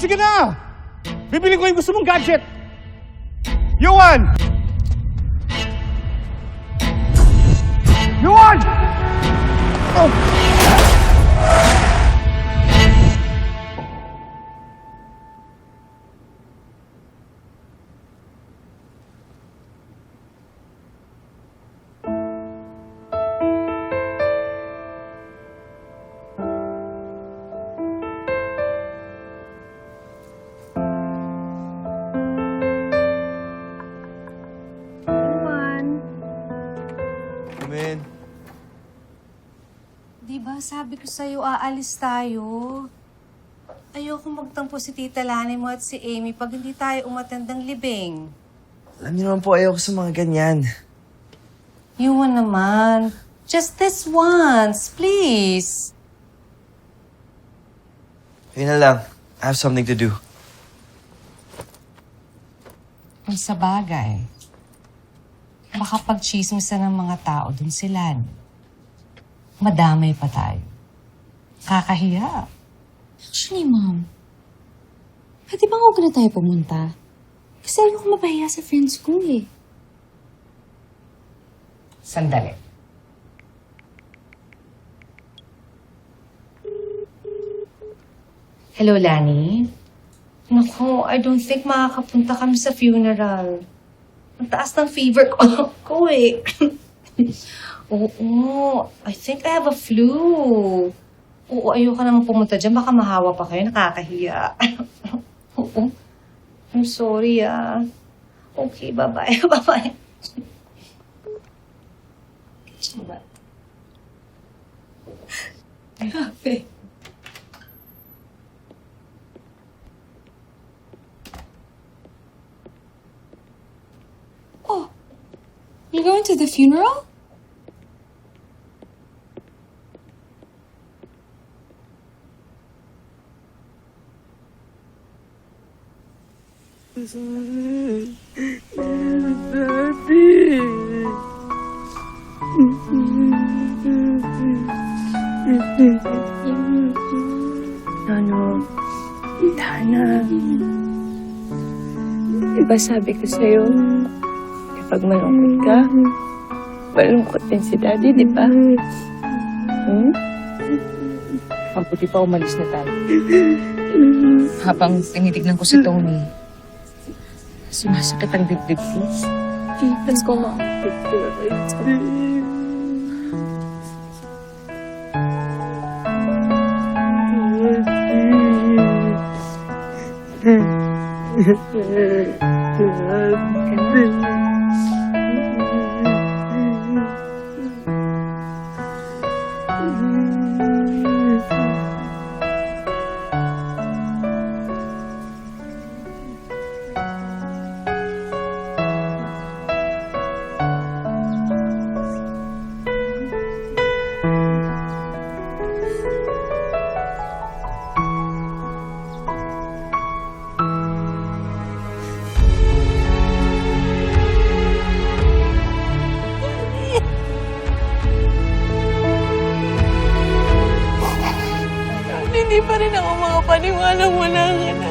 sige na! Bibili ko yung gusto mong gadget! Yuan! Come in. di ba sabi ko sa'yo aalis tayo? Ayoko magtampo si Tita Lani mo at si Amy pag hindi tayo umatend ng libing. Alam niyo naman po, ayoko sa mga ganyan. Yuwan naman. Just this once, please. Yun na lang. I have something to do. Kung sa pag-chismisan ng mga tao dun sila. Madamay pa tayo. Kakahiya. Actually, ma'am, pwede ba huwag na tayo pumunta? Kasi ayoko mapahiya sa friends ko eh. Sandali. Hello, Lani. Naku, I don't think makakapunta kami sa funeral. Ang taas ng fever ko, ko eh. Oo, I think I have a flu. Oo, ayoko naman pumunta dyan. Baka mahawa pa kayo. Nakakahiya. Oo. I'm sorry, ah. Okay, bye-bye. Bye-bye. Grabe. You going to the funeral? Ano, Tana. Diba sabi ko sa'yo, kapag malungkot ka, malungkot din si Daddy, di ba? Hmm? Mabuti pa umalis na tayo. Habang tinitignan ko si Tony, sumasakit ang dibdib ko. Let's go, Mom. Let's go. Hindi pa rin ako makapaniwala wala ka na.